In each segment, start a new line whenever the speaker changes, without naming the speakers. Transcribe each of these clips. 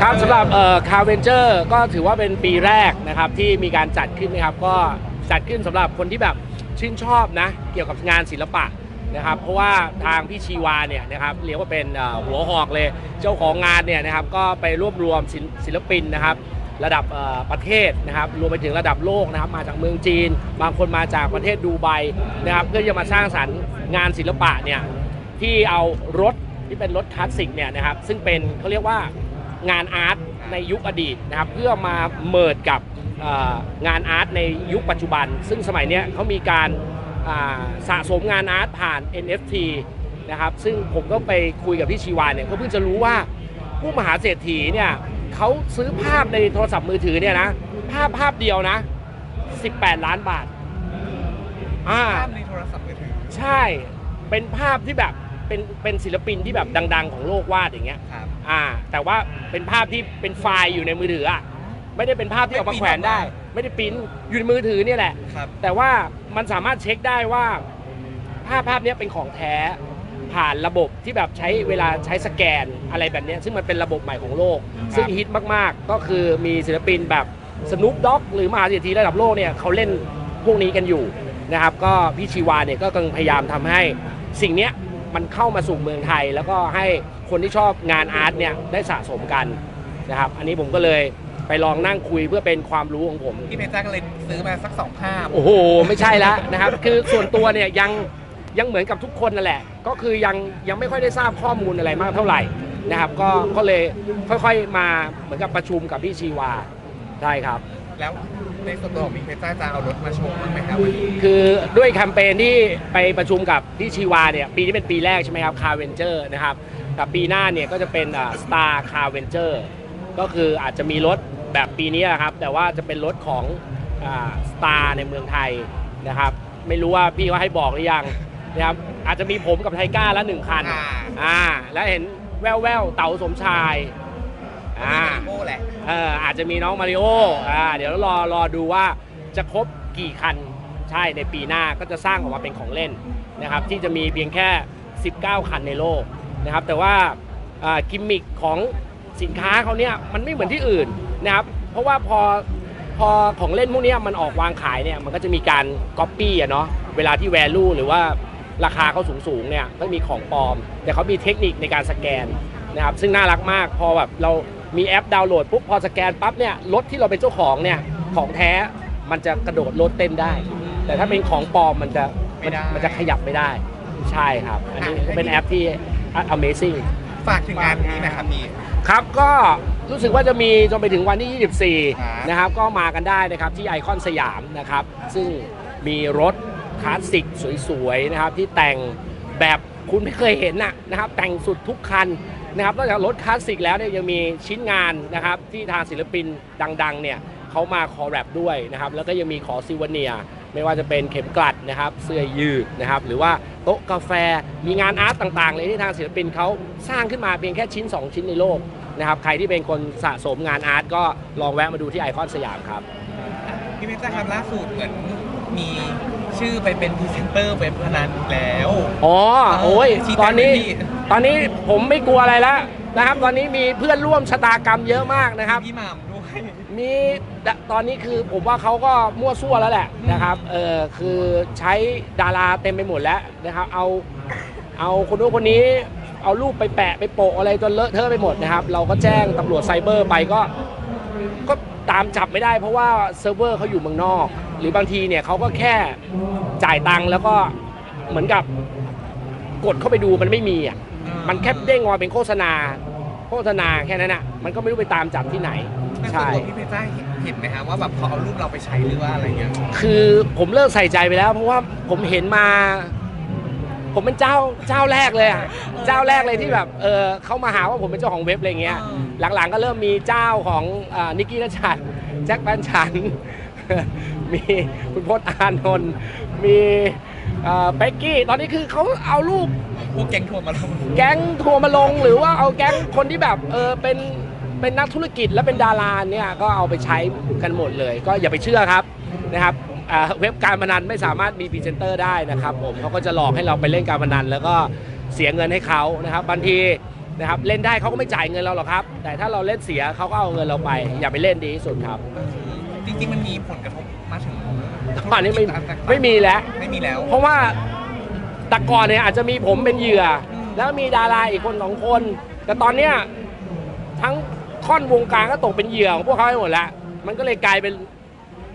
ครับสำหรับเอ่อคาเวนเจอร์ก็ถือว่าเป็นปีแรกนะครับที่มีการจัดขึ้นนะครับก็จัดขึ้นสำหรับคนที่แบบชื่นชอบนะเกี่ยวกับงานศิลปะนะครับเพราะว่าทางพี่ชีวาเนี่ยนะครับเรียกว่าเป็นหัวหอกเลยเจ้าของงานเนี่ยนะครับก็ไปรวบรวมศิลศิลปินนะครับระดับประเทศนะครับรวมไปถึงระดับโลกนะครับมาจากเมืองจีน บางคนมาจากประเทศดูไบนะครับเพื่อจะมาสร้างสรรค์งานศิลปะเนี่ยที่เอารถที่เป็นรถคลาสสิกเนี่ยนะครับซึ่งเป็นเขาเรียกว่า งานอาร์ตในยุคอดีตนะครับเพื่อมาเมิดกับเอ่องานอาร์ตในยุคปัจจุบัน ซึ่งสมัยเนี้ยเขามีการอ่าสะสมงานอาร์ตผ่าน NFT นะครับซึ่งผมก็ไปคุยกับพี่ชีวานเนี่ยก็เพิ่งจะรู้ว่าผู้มหาเศรษฐีเนี่ยเขาซื้อภาพในโทรศัพท์มือถือเนี่ยนะภาพภาพเดียวนะ 18 ล้านบาทอ่า
ภาพในโทรศัพท์มือถือ
ใช่เป็นภาพที่แบบ เป็นเป็นศิลปินที่แบบดัง ๆ ของโลกวาดอย่างเงี้ย
ครับ
อ่า แต่ว่าเป็นภาพที่เป็นไฟล์อยู่ในมือถืออะไม่ได้เป็นภาพที่เอามาแขวนได้ ไม่ได้ปริ้นอยู่ในมือถือเนี่ยแหละ
ครับ
แต่ว่ามันสามารถเช็คได้ว่า ภาพภาพเนี้ยเป็นของแท้ผ่านระบบที่แบบใช้เวลาใช้สแกนอะไรแบบเนี้ยซึ่งมันเป็นระบบใหม่ของโลก ซึ่งฮิตมากๆ ก็คือมีศิลปินแบบสนุปด็อก หรือมหาเศรษฐีระดับโลกเนี่ยเขาเล่นพวกนี้กันอยู่นะครับ ก็พี่ชีวาเนี่ยก็กำลังพยายามทำให้สิ่งเนี้ย มันเข้ามาสู่เมืองไทย แล้วก็ให้คนที่ชอบงานอาร์ตเนี่ยได้สะสมกันนะครับ อันนี้ผมก็เลยไปลองนั่งคุยเพื่อเป็นความรู้ของผม
พี่เพชรจ้าก็เลยซื้อมาสักสองภาพ
โอ้โห ไม่ใช่แล้วนะครับ คือส่วนตัวเนี่ยยังยังเหมือนกับทุกคนนั่นแหละ ก็คือยังยังไม่ค่อยได้ทราบข้อมูลอะไรมากเท่าไหร่นะครับ ก็ก็เลยค่อยๆมาเหมือนกับประชุมกับพี่ชีวาใช่ครับ
แล้วในส่วนตัวของพี่เพชรจ้าจะเอารถมาโชว์บ้างไหมครับวันนี้
คือด้วยแคมเปญที่ไปประชุมกับพี่ชีวาเนี่ยปีนี้เป็นปีแรกใช่ไหมครับคาเวนเจอร์นะครับกับปีหน้าเนี่ยก็จะเป็นสตาร์คาเวนเจอร์ก็คืออาจจะมีรถแบบปีนี้นะครับ แต่ว่าจะเป็นรถของสตาร์ในเมืองไทยนะครับ ไม่รู้ว่าพี่เขาให้บอกหรือยังนะครับอาจจะมีผมกับไทก้าละหนึ่งคัน
อ่า
อ่าแล้วเห็นแววแววๆเต๋าสมชาย
ก็มี
อ่า
โอแหละ
เอออาจจะมีน้องมาริโออ่าเดี๋ยวรอรอดูว่าจะครบกี่คันใช่ในปีหน้าก็จะสร้างออกมาเป็นของเล่นนะครับที่จะมีเพียงแค่ 19 คันในโลกนะครับแต่ว่าอ่ากิมมิคของสินค้าเขาเนี่ยมันไม่เหมือนที่อื่นนะครับเพราะว่าพอพอของเล่นพวกเนี้ยมันออกวางขายเนี่ยมันก็จะมีการก๊อปปี้อะเนาะเวลาที่ value หรือว่าราคาเขาสูงสูงๆเนี่ยก็มีของปลอม แต่เขามีเทคนิคในการสแกนนะครับซึ่งน่ารักมากพอแบบเรา มีแอปดาวน์โหลดปุ๊บพอสแกนปั๊บเนี่ยรถที่เราเป็นเจ้าของเนี่ยของแท้มันจะกระโดดรถเต้นได้ แต่ถ้าเป็นของปลอมมันจะ
ไม่ได้
มันจะขยับไม่ได้ใช่ครับ อันนี้ก็เป็นแอปที่ Amazing
ฝากถึงงานนี้นะครับพี่
ครับก็รู้สึกว่าจะมีจนไปถึงวันที่
ครับ
24 นะครับ ก็มากันได้นะครับที่ไอคอนสยามนะครับ ซึ่งมีรถคลาสสิกสวยๆนะครับที่แต่งแบบ คุณไม่เคยเห็นนะนะครับแต่งสุดทุกคันนะครับนอกจากรถคลาสสิกแล้วเนี่ยยังมีชิ้นงานนะครับที่ทางศิลปินดังๆเนี่ยเขามาคอแรปด้วยนะครับแล้วก็ยังมีขอซิวเนียไม่ว่าจะเป็นเข็มกลัดนะครับเสื้อยืดนะครับหรือว่าโต๊ะกาแฟมีงานอาร์ตต่างๆเลยที่ทางศิลปินเขาสร้างขึ้นมาเพียงแค่ชิ้น 2 ชิ้นในโลกนะครับใครที่เป็นคนสะสมงานอาร์ตก็ลองแวะมาดูที่ไอคอนสยามครับ
พี่เพชรจ้าครับล่าสุดเหมือนมี ชื่อไปเป็นพรีเซนเตอร์เว็บพนันอีกแล้ว
อ๋อโอ้ย
ชี้แจง
ตอนนี้
หน่อยพี่
ตอนนี้ผมไม่กลัวอะไรแล้วนะครับ ตอนนี้มีเพื่อนร่วมชะตากรรมเยอะมากนะครับ
พี่หม่ำด้วย
มีตอนนี้คือผมว่าเขาก็มั่วซั่วแล้วแหละนะครับเออคือใช้ดาราเต็มไปหมดแล้วนะครับ เอาเอาคนนู้นคนนี้เอารูปไปแปะไปโปะอะไรจนเลอะเทอะไปหมดนะครับ เราก็แจ้งตำรวจไซเบอร์ไปก็ ก็ตามจับไม่ได้เพราะว่าเซิร์ฟเวอร์เขาอยู่เมืองนอกหรือบางทีเนี่ยเขาก็แค่จ่ายตังค์แล้วก็เหมือนกับกดเข้าไปดูมันไม่มีอะมันแค่เด้งออกมาเป็นโฆษณา โฆษณาแค่นั้นอะมันก็ไม่รู้ไปตามจับที่ไหน
แต่ส่วน
ใช่
ตัวพี่เพชรจ้าเห็นเห็นไหมฮะว่าแบบเขาเอารูปเราไปใช้หรือว่าอะไรเงี้ย
คือผมเลิกใส่ใจไปแล้ว เพราะว่าผมเห็นมา ผมเป็นเจ้าเจ้าแรกเลยอะเจ้าแรกเลยที่แบบเออเขามาหาว่าผมเป็นเจ้าของเว็บอะไรเงี้ย หลังๆก็เริ่มมีเจ้าของอานิกกี้นัชชัดแจ็คแฟนฉัน มีคุณพจน์อานนท์มีเอ่อเป๊กกี้ ตอนนี้คือเขาเอารูป
พวกแก๊งทัวร์มาลง
แก๊งทัวร์มาลง หรือว่าเอาแก๊งคนที่แบบเออเป็นเป็นนักธุรกิจและเป็นดาราเนี่ยก็เอาไปใช้กันหมดเลย ก็อย่าไปเชื่อครับนะครับอ่าเว็บการพนันไม่สามารถมีพรีเซนเตอร์ได้นะครับผมเขาก็จะหลอกให้เราไปเล่นการพนัน แล้วก็เสียเงินให้เขานะครับบางทีนะครับเล่นได้เขาก็ไม่จ่ายเงินเราหรอกครับ แต่ถ้าเราเล่นเสียเขาก็เอาเงินเราไป อย่าไปเล่นดีที่สุดครับ
จริงๆมันมีผลกระทบ มาถึง
ตอนนี้ไม่
ธุรกิจต่างๆ
ไม่มีแล้ว
ไม่มีแล้ว
เพราะว่าแต่ก่อนเนี่ยอาจจะมีผมเป็นเหยื่อ แล้วมีดาราอีกคนสองคน แต่ตอนเนี้ยทั้งค่อนวงการก็ตกเป็นเหยื่อของพวกเขาไปหมดแล้ว มันก็เลยกลายเป็น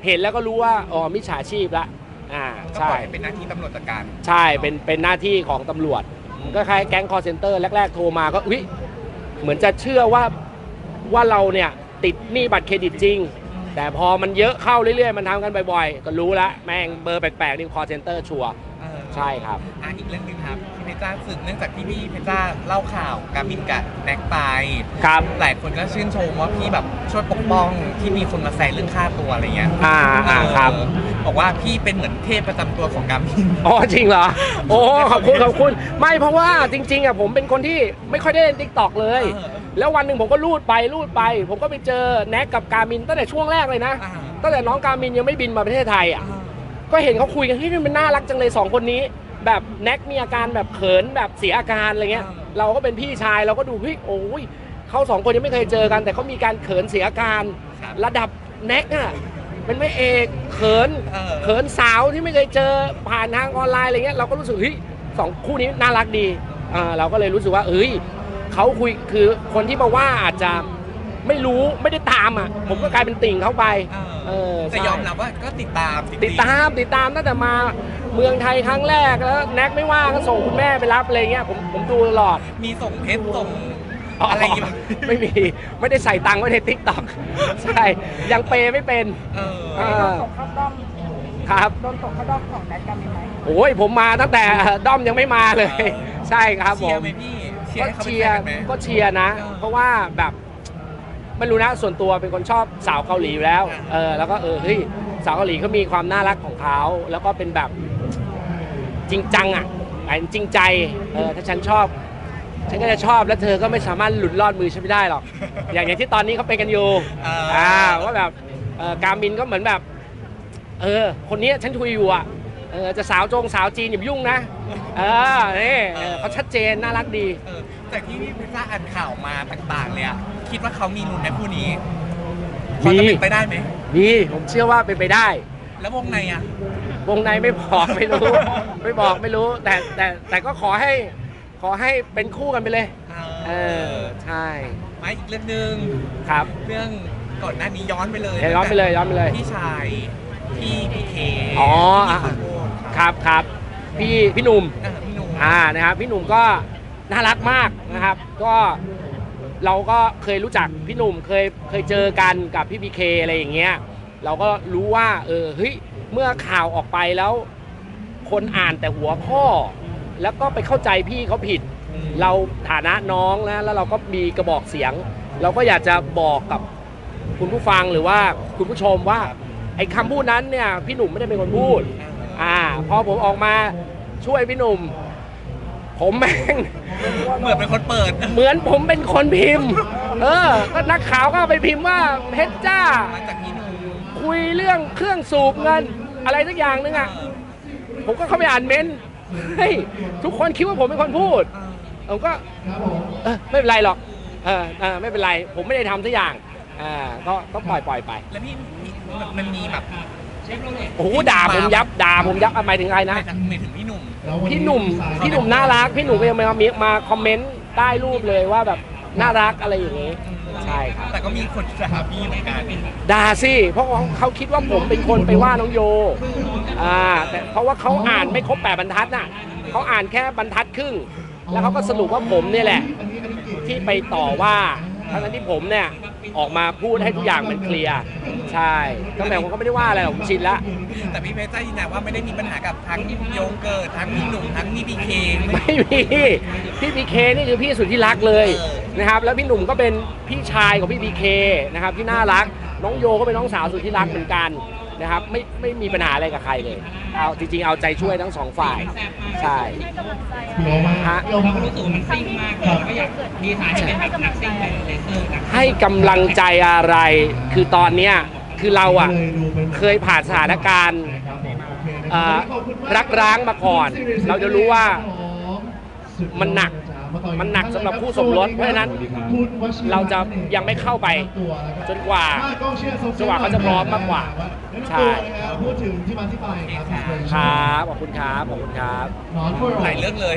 เห็นแล้วก็รู้ว่าอ๋อมิจฉาชีพละอ่า
ก็
ใช่
ปล่อยให้เป็นหน้าที่ตำรวจจัดการ
ใช่ เป็น เป็นหน้าที่ของตำรวจก็คล้ายแก๊งคอร์เซนเตอร์แรก ๆ โทรมาก็ อุ๊ย เหมือนจะเชื่อว่า ว่าเราเนี่ย ติดหนี้บัตรเครดิตจริง แต่พอมันเยอะเข้าเรื่อยๆ มันทำกันบ่อยๆ ก็รู้ละแม่งเบอร์แปลกๆ นี่คอร์เซนเตอร์ชัวร์
เออ
ใช่ครับ
อะอีกเรื่องหนึ่งครับที่เพชรจ้าสืบเนื่องจากที่พี่เพชรจ้าเล่าข่าวการบินกับแน็กไป
ครับ
หลายคนก็ชื่นชมว่าพี่แบบช่วยปกป้องที่มีคนมาแซงเรื่องค่าตัวอะไรเงี้ย
อ่าอ่าครับ
เออบอกว่าพี่เป็นเหมือนเทพประจำตัวของการบิน
อ๋อจริงเหรอ โอ้ขอบคุณขอบคุณ ไม่เพราะว่าจริงๆอะผมเป็นคนที่ไม่ค่อยได้เล่นทิกตอกเลย
เออ
แล้ววันหนึ่งผมก็ลูดไปลูดไป ผมก็ไปเจอแน็กกับการมินตั้งแต่ช่วงแรกเลยนะ
อ่า
ตั้งแต่น้องการมินยังไม่บินมาประเทศไทยอะ ก็เห็นเขาคุยกันที่มันน่ารักจังเลยสองคนนี้ แบบแน็กมีอาการแบบเขินแบบเสียอาการอะไรเงี้ย
อ่า
เราก็เป็นพี่ชายเราก็ดูเฮ้ยโอ้ยเขาสองคนยังไม่เคยเจอกัน แต่เขามีการเขินเสียอาการ
ครับ
ระดับแน็กอะเป็นไม่เอกเขิน
เออ
เขินสาวที่ไม่เคยเจอผ่านทางออนไลน์อะไรเงี้ยเราก็รู้สึกเฮ้ยสองคู่นี้น่ารักดีอ่าเราก็เลยรู้สึกว่าเอ้ย เขาคุยคือคนที่มาว่าอาจจะไม่รู้ไม่ได้ตามอะ ผมก็กลายเป็นติ่งเขาไปเออ
แต่
ใช่
ยอมรับว่าก็ติดตามจริงๆ
ติดตามติดตามตั้งแต่มาเมืองไทยครั้งแรกแล้วแน็กไม่ว่างก็ส่งคุณแม่ไปรับอะไรเงี้ยผมผมดูตลอด
มีส่งเพชรส่งอะไรอย่างเงี้ย
ไม่มีไม่ได้ใส่ตังค์ไว้ในทิกตอกใช่ยังเปย์ไม่เป็น
เออ
อ่า
โดนตกข้าวด้อม
ครับ
โดนตกข้าวด้อมของแนทกันไหม
โอ้ยผมมาตั้งแต่ด้อมยังไม่มาเลย ใช่ครับผ
เชีย
ม
ร์ไหมพี่ เชีย
ก็
ร์ให้เขาเป็น
เชี
แฟ
ย
น
ร์
กันไหม
ก็เชียร์นะ
เออ
เพราะว่าแบบไม่รู้นะส่วนตัวเป็นคนชอบสาวเกาหลีอยู่แล้ว
อ่า
เออแล้วก็เออเฮ้ยสาวเกาหลีเขามีความน่ารักของเขาแล้วก็เป็นแบบจริงจังอะอันจริงใจเออถ้าฉันชอบ ฉันก็จะชอบแล้วเธอก็ไม่สามารถหลุดรอดมือฉันไม่ได้หรอก อย่างอย่างที่ตอนนี้เขาเป็นกันอยู่
เอออ่
อ่าว่าแบบเออการมินก็เหมือนแบบ เออ คนนี้ฉันคุยอยู่อะ เออจะสาวจงสาวจีนอย่ามายุ่งนะเออนี่เออเขาชัดเจนน่ารักดี
เออจากที่พี่พิซซ่าอ่านข่าวมาต่างๆเลยอะคิดว่าเขามีลุ้นในคู่นี้พอจะเป็นไปได้ไหม
นี่ผมเชื่อว่าเป็นไปได้
แล้ววงในอะ
วงในไม่บอกไม่รู้ ไม่บอกไม่รู้ แต่แต่แต่ก็ขอให้ ขอให้เป็นคู่กันไปเลย เออใช่
มาอีกเรื่องหนึ่ง
ครับ
เรื่องก่อนหน้านี้ย้อนไปเลย
เดี๋ยวย้อนไปเลยย้อนไปเลย
พี่ชายพี่พีเค
อ๋อ
ที่
อะ
ขอโทษ
ครับครับพี่พี่หนุ่ม
เออพี่หนุ่ม
อ่านะครับพี่หนุ่มก็น่ารักมากนะครับ ก็เราก็เคยรู้จักพี่หนุ่มเคยเคยเจอกันกับพี่พีเคอะไรอย่างเงี้ยเราก็รู้ว่า เออเฮ้ยเมื่อข่าวออกไปแล้ว คนอ่านแต่หัวข้อ แล้วก็ไปเข้าใจพี่เขาผิด เราฐานะน้องนะแล้วเราก็มีกระบอกเสียง เราก็อยากจะบอกกับคุณผู้ฟังหรือว่าคุณผู้ชมว่าไอ้คำพูดนั้นเนี่ยพี่หนุ่มไม่ได้เป็นคนพูด อ่า พอผมออกมาช่วยพี่หนุ่ม ผมแม่ง
เหมือนเป็นคนเปิด
เหมือนผมเป็นคนพิมพ์ เออ ก็นักข่าวก็ไปพิมพ์ว่าเพชรจ้า
มาจากพี่หนุ่ม
คุยเรื่องเครื่องสูบเงิน อะไรสักอย่างนึงอะ ผมก็เข้าไปอ่านเม้นต์เฮ้ยทุกคนคิดว่าผมเป็นคนพูด ผมก็เออไม่เป็นไรหรอกเออเออไม่เป็นไร ผมไม่ได้ทำสักอย่างอ่าก็ก็ปล่อยปล่อยไป
แล้วพี่มันมีแบบ
โอ้โหด่าผมยับด่าผมยับอะหมายถึงอะไรนะ
ไม่ถึงไม่ถึงพี่หนุ่ม
พี่หนุ่มพี่หนุ่มน่ารักพี่หนุ่มก็ยังมามีมาคอมเมนต์ใต้รูปเลยว่าแบบน่ารักอะไรอย่างนี้ใช่ครับ
แต่ก็มีคนด่าพี่เหมือนกัน
ด่าสิเพราะเขาเขาคิดว่าผมเป็นคนไปว่าน้องโยอ่าแต่เพราะว่าเขาอ่านไม่ครบแปดบรรทัดน่ะเขาอ่านแค่บรรทัดครึ่ง แล้วเขาก็สรุปว่าผมเนี่ยแหละ ที่ไปต่อว่า ทั้งๆที่ผมเนี่ยออกมาพูดให้ทุกอย่างมันเคลียร์ ใช่ก็แต่ผมก็ไม่ได้ว่าอะไรหรอกผมชินละ
แต่พี่เพชรจ้ายืนยันว่าไม่ได้มีปัญหากับทั้งโยงเกิดทั้งพี่หนุ่มทั้งพี่พีเคไม่
ไม่มีพี่พีเคนี่คือพี่สุดที่รักเลย
เออ
นะครับ แล้วพี่หนุ่มก็เป็นพี่ชายของพี่พีเคนะครับที่น่ารัก น้องโยก็เป็นน้องสาวสุดที่รักเหมือนกันนะครับไม่ไม่มีปัญหาอะไรกับใครเลยเอาจริงๆเอาใจช่วยทั้งสองฝ่ายใช่
ให้กำลังใจ
ฮะ
เราก็รู้สึกว่ามันซิ่งมากเลยแล้วก็อยากดีไซน์ให้เป็นแบบนักซิ่งเป็นเลเซอร์นะ
ให้กำลังใจอะไร คือตอนเนี้ยคือเราอะเคยผ่านสถานการณ์เอ่อรักร้างมาก่อน เราจะรู้ว่ามันหนัก มันหนักสำหรับคู่สมรสเพราะฉะนั้นเราจะยังไม่เข้าไป จนกว่าจนกว่าเขาจะพร้อมมากกว่าใช่
พูดถึงที่มาที่ไปครับ
ครับขอบคุณครับขอบคุณครับ
หนอน
หลายเรื่องเลย